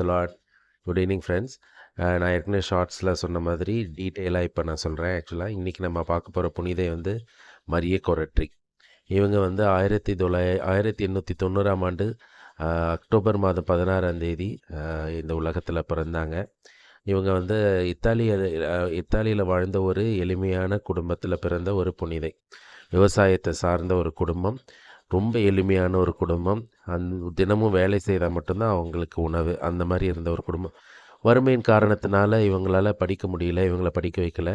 The lot good evening friends நான் ஏற்கனவே ஷார்ட்ஸில் சொன்ன மாதிரி டீட்டெயிலாக இப்போ நான் சொல்கிறேன் ஆக்சுவலாக இன்றைக்கி நம்ம பார்க்க போகிற புனிதை வந்து மரிய கொரட்ரி இவங்க வந்து ஆயிரத்தி தொள்ளாய ஆயிரத்தி எண்ணூற்றி தொண்ணூறாம் ஆண்டு அக்டோபர் மாதம் பதினாறாம் தேதி இந்த உலகத்தில் பிறந்தாங்க. இவங்க வந்து இத்தாலிய இத்தாலியில் வாழ்ந்த ஒரு எளிமையான குடும்பத்தில் பிறந்த ஒரு புனிதை. விவசாயத்தை சார்ந்த ஒரு குடும்பம். ரொம்ப எளிமையான ஒரு குடும்பம். அந்த தினமும் வேலை செய்தால் மட்டும்தான் அவங்களுக்கு உணவு. அந்த மாதிரி இருந்த ஒரு குடும்பம். வறுமையின் காரணத்தினால இவங்களால் படிக்க முடியல இவங்களை படிக்க வைக்கல.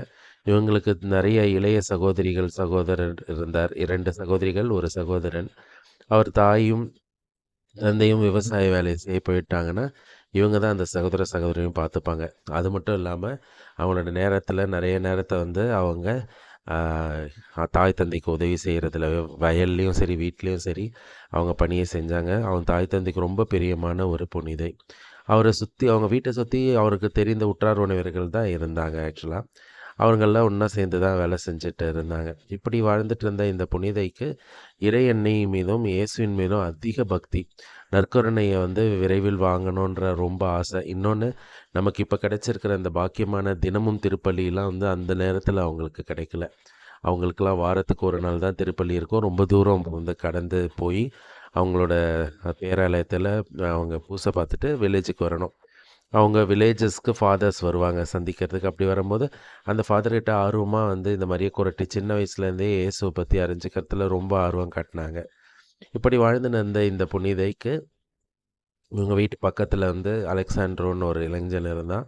இவங்களுக்கு நிறைய இளைய சகோதரிகள் சகோதரர் இருந்தார். இரண்டு சகோதரிகள் ஒரு சகோதரன். அவர் தாயும் தந்தையும் விவசாய வேலையை செய்ய போயிட்டாங்கன்னா இவங்க தான் அந்த சகோதர சகோதரியும் பார்த்துப்பாங்க. அது மட்டும் இல்லாமல் அவங்களோட நேரத்தில் நிறைய நேரத்தை வந்து அவங்க தாய் தந்தைக்கு உதவி செய்கிறதுல வயல்லையும் சரி வீட்லேயும் சரி அவங்க பணியை செஞ்சாங்க. அவங்க தாய் தந்தைக்கு ரொம்ப பிரியமான ஒரு புனிதை அவரை சுற்றி அவங்க வீட்டை சுற்றி அவருக்கு தெரிந்த உற்றார் உணவர்கள் தான் இருந்தாங்க ஆக்சுவலாக அவங்கள்லாம் ஒன்றா சேர்ந்து தான் வேலை செஞ்சுட்டு இருந்தாங்க. இப்படி வாழ்ந்துட்டு இருந்த இந்த புனிதைக்கு இறை எண்ணெய் மீதும் இயேசுவின் மீதும் அதிக பக்தி. நற்கருணையை வந்து விரைவில் வாங்கணுன்ற ரொம்ப ஆசை. இன்னொன்று நமக்கு இப்போ கிடைச்சிருக்கிற இந்த பாக்கியமான தினமும் திருப்பலிலாம் வந்து அந்த நேரத்தில் அவங்களுக்கு கிடைக்கல. அவங்களுக்கெல்லாம் வாரத்துக்கு ஒரு நாள் தான் திருப்பள்ளி இருக்கும். ரொம்ப தூரம் வந்து கடந்து போய் அவங்களோட பேராலயத்தில் அவங்க பூசை பார்த்துட்டு வில்லேஜுக்கு வரணும். அவங்க வில்லேஜஸ்க்கு ஃபாதர்ஸ் வருவாங்க சந்திக்கிறதுக்கு. அப்படி வரும்போது அந்த ஃபாதர்கிட்ட ஆர்வமாக வந்து இந்த மாதிரியே குரட்டி சின்ன வயசுலேருந்தே இயேசுவை பற்றி அறிஞ்சிக்கிறதுல ரொம்ப ஆர்வம் காட்டினாங்க. இப்படி வாழ்ந்து நடந்த இந்த புனிதைக்கு இவங்க வீட்டு பக்கத்தில் வந்து அலெக்சாண்ட்ரோன்னு ஒரு இளைஞன் இருந்தான்.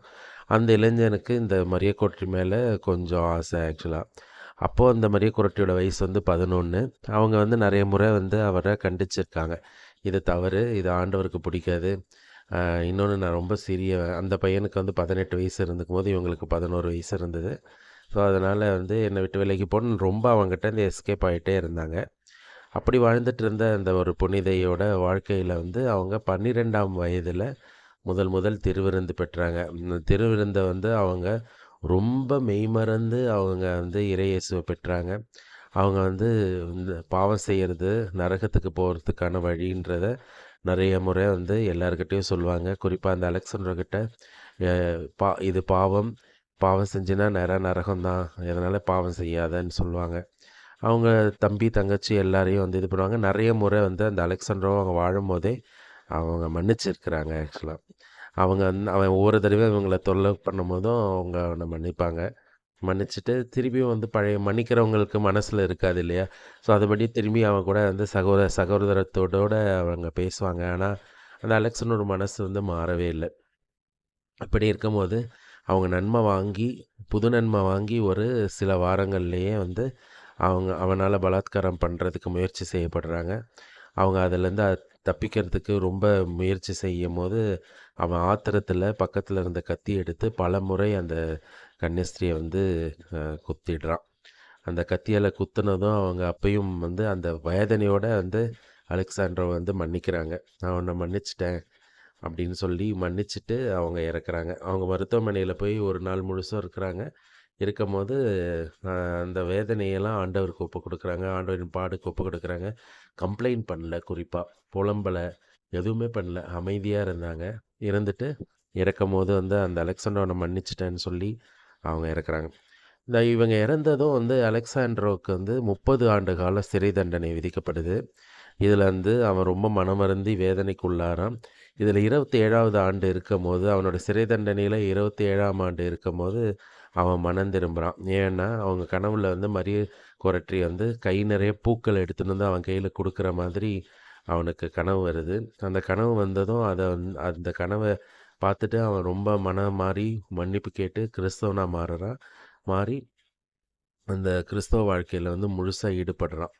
அந்த இளைஞனுக்கு இந்த மரிய குரட்டி மேலே கொஞ்சம் ஆசை ஆக்சுவலாக அப்போது அந்த மரிய குரட்டியோட வயசு வந்து பதினொன்று அவங்க வந்து நிறைய முறை வந்து அவரை கண்டிச்சிருக்காங்க. இது தவறு இது ஆண்டவருக்கு பிடிக்காது. இன்னொன்று நான் ரொம்ப சிறிய அந்த பையனுக்கு வந்து பதினெட்டு வயசு இருந்துக்கும் போது இவங்களுக்கு பதினோரு வயசு இருந்தது. ஸோ அதனால் வந்து என்னை விட்டு விலகி போன ரொம்ப அவங்ககிட்ட இந்த எஸ்கேப் ஆகிட்டே இருந்தாங்க. அப்படி வாழ்ந்துட்டு இருந்த அந்த ஒரு புனிதையோட வாழ்க்கையில் வந்து அவங்க பன்னிரெண்டாம் வயதில் முதல் முதல் திருவிருந்து பெற்றாங்க. திருவிருந்தை வந்து அவங்க ரொம்ப மெய்மறந்து அவங்க வந்து இறையேசுவை பெற்றாங்க. அவங்க வந்து இந்த பாவம் செய்கிறது நரகத்துக்கு போகிறதுக்கான வழின்றத நிறைய முறை வந்து எல்லாருக்கிட்டேயும் சொல்லுவாங்க. குறிப்பாக அந்த அலெக்சாண்டர்கிட்ட பா இது பாவம். பாவம் செஞ்சுனா நிற நரகம்தான். இதனால் பாவம் செய்யாதன்னு சொல்லுவாங்க. அவங்க தம்பி தங்கச்சி எல்லாரையும் வந்து இது பண்ணுவாங்க. நிறைய முறை வந்து அந்த அலெக்சாண்டரும் அவங்க வாழும் போதே அவங்க மன்னிச்சிருக்கிறாங்க ஆக்சுவலாக அவங்க வந்து அவன் ஒவ்வொரு தடவையும் இவங்களை தொல்லை பண்ணும் போதும் அவங்க அவனை மன்னிப்பாங்க. மன்னிச்சுட்டு திரும்பியும் வந்து பழைய மன்னிக்கிறவங்களுக்கு மனசில் இருக்காது இல்லையா? ஸோ அதுபடி திரும்பி அவன் கூட வந்து சகோதர சகோதரத்தோட அவங்க பேசுவாங்க. ஆனால் அந்த அலெக்சனோட மனசு வந்து மாறவே இல்லை. அப்படி இருக்கும்போது அவங்க நன்மை வாங்கி புது நன்மை வாங்கி ஒரு சில வாரங்கள்லேயே வந்து அவங்க அவனால் பலாத்காரம் பண்ணுறதுக்கு முயற்சி செய்யப்படுறாங்க. அவங்க அதுலேருந்து தப்பிக்கிறதுக்கு ரொம்ப முயற்சி செய்யும் போது அவன் ஆத்திரத்தில் பக்கத்தில் இருந்த கத்தி எடுத்து பல முறை அந்த கன்னிஸ்திரியை வந்து குத்திடுறான். அந்த கத்தியால் குத்துனதும் அவங்க அப்பையும் வந்து அந்த வேதனையோடு வந்து அலெக்சாண்ட்ரோ வந்து மன்னிக்கிறாங்க. நான் உன்னை மன்னிச்சிட்டேன் அப்படின்னு சொல்லி மன்னிச்சிட்டு அவங்க இறக்குறாங்க. அவங்க மருத்துவமனையில் போய் ஒரு நாள் முழுசும் இருக்கிறாங்க. இருக்கும் போது அந்த வேதனையெல்லாம் ஆண்டவருக்கு ஒப்பு கொடுக்குறாங்க. ஆண்டவரின் பாடுக்கு ஒப்பு கொடுக்குறாங்க. கம்ப்ளைண்ட் பண்ணல குறிப்பாக புலம்பலை எதுவுமே பண்ணல. அமைதியாக இருந்தாங்க. இருந்துட்டு இறக்கும் போது வந்து அந்த அலெக்சாண்டரோனை மன்னிச்சிட்டேன்னு சொல்லி அவங்க இறக்குறாங்க. இந்த இவங்க இறந்ததும் வந்து அலெக்சாண்ட்ரோவுக்கு வந்து முப்பது ஆண்டு கால சிறை தண்டனை விதிக்கப்படுது. இதில் வந்து அவன் ரொம்ப மனமருந்தி வேதனைக்குள்ளாரான் இதில் இருபத்தி ஏழாவது ஆண்டு இருக்கும் போது அவனோட சிறை தண்டனையில் இருபத்தி ஏழாம் ஆண்டு இருக்கும் போது அவன் மனம் திரும்புகிறான் ஏன்னா அவங்க கனவுல வந்து மரிய கொரற்றி வந்து கை நிறைய பூக்கள் எடுத்துன்னு வந்து அவன் கையில் கொடுக்குற மாதிரி அவனுக்கு கனவு வருது. அந்த கனவு வந்ததும் அதை வந்து அந்த கனவை பார்த்துட்டு அவன் ரொம்ப மனம் மாறி மன்னிப்பு கேட்டு கிறிஸ்தவனாக மாறுறான். மாறி அந்த கிறிஸ்தவ வாழ்க்கையில் வந்து முழுசாக ஈடுபடுறான்.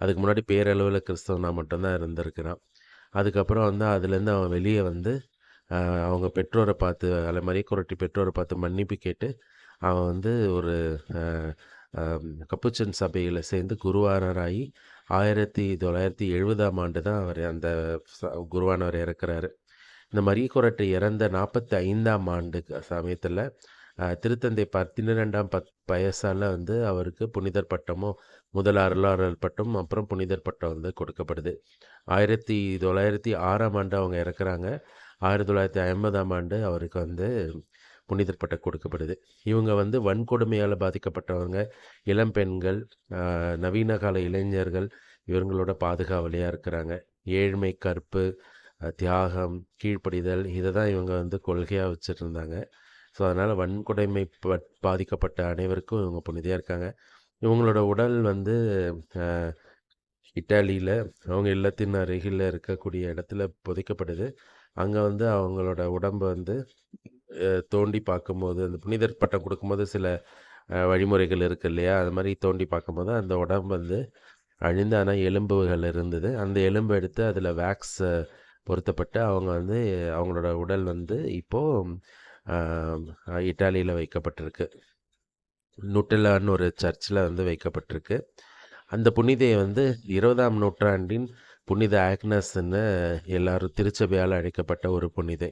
அதுக்கு முன்னாடி பேரளவில் கிறிஸ்தவனாக மட்டும்தான் இருந்திருக்கிறான். அதுக்கப்புறம் வந்து அதுலேருந்து அவன் வெளியே வந்து அவங்க பெற்றோரை பார்த்து அதில் மாதிரி குரட்டி பெற்றோரை பார்த்து மன்னிப்பு கேட்டு அவன் வந்து ஒரு கப்புச்சன் சபையில் சேர்ந்து குருவானராகி ஆயிரத்தி தொள்ளாயிரத்தி எழுபதாம் ஆண்டு தான் அவர் அந்த குருவானவர் இறக்குறாரு. இந்த மரிய குரட்டை இறந்த நாற்பத்தி ஐந்தாம் ஆண்டு சமயத்தில் திருத்தந்தை பன்னிரெண்டாம் பத் வயசால் வந்து அவருக்கு புனிதர் பட்டமும் முதல் அருளாளர் பட்டம் அப்புறம் புனிதர் பட்டம் வந்து கொடுக்கப்படுது. ஆயிரத்தி தொள்ளாயிரத்தி ஆறாம் ஆண்டு அவங்க இறக்குறாங்க. ஆயிரத்தி தொள்ளாயிரத்தி ஐம்பதாம் ஆண்டு அவருக்கு வந்து புனிதர் பட்டம் கொடுக்கப்படுது. இவங்க வந்து வன்கொடுமையால் பாதிக்கப்பட்டவங்க. இளம் பெண்கள் நவீன கால இளைஞர்கள் இவங்களோட பாதுகாவலியாக இருக்கிறாங்க. ஏழ்மை கற்பு தியாகம் கீழ்ப்படிதல் இதை தான் இவங்க வந்து கொள்கையாக வச்சுருந்தாங்க. ஸோ அதனால் வன்கொடைமை பாதிக்கப்பட்ட அனைவருக்கும் இவங்க புனிதையாக இருக்காங்க. இவங்களோட உடல் வந்து இட்டாலியில் அவங்க இல்லத்தின் அருகில் இருக்கக்கூடிய இடத்துல புதைக்கப்படுது அங்கே வந்து அவங்களோட உடம்பு வந்து தோண்டி பார்க்கும்போது அந்த புனிதர் பட்டம் கொடுக்கும்போது சில வழிமுறைகள் இருக்கு இல்லையா? அது மாதிரி தோண்டி பார்க்கும்போது அந்த உடம்பு வந்து அழிந்து ஆனால் எலும்புகள் இருந்தது. அந்த எலும்பு எடுத்து அதில் வேக்ஸ் பொருத்தப்பட்டு அவங்க வந்து அவங்களோட உடல் வந்து இப்போது இட்டாலியில் வைக்கப்பட்டிருக்கு. நுட்டெல்லான்னு ஒரு சர்ச்சில் வந்து வைக்கப்பட்டிருக்கு. அந்த புனிதையை வந்து இருபதாம் நூற்றாண்டின் புனித ஆக்னஸ்ன்னு எல்லாரும் திருச்சபையால் அழைக்கப்பட்ட ஒரு புனிதை.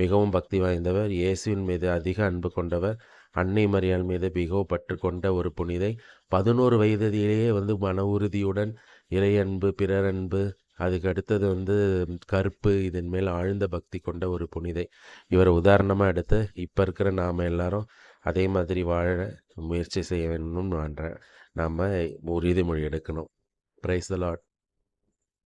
மிகவும் பக்தி வாய்ந்தவர் இயேசுவின் மீது அதிக அன்பு கொண்டவர் அன்னை மரியாள் மீது மிகவும் பற்று கொண்ட ஒரு புனிதை. பதினோரு வயதிலேயே வந்து மன உறுதியுடன் இறையன்பு பிறரன்பு அதுக்கு அடுத்தது வந்து கருப்பு இதன் மேல் ஆழ்ந்த பக்தி கொண்ட ஒரு புனிதை. இவரை உதாரணமாக எடுத்து இப்போ இருக்கிற நாம் எல்லாரும் அதே மாதிரி வாழ முயற்சி செய்ய வேணும்னு நான் நாம் உறுதிமொழி எடுக்கணும். ப்ரைஸ் த லாட்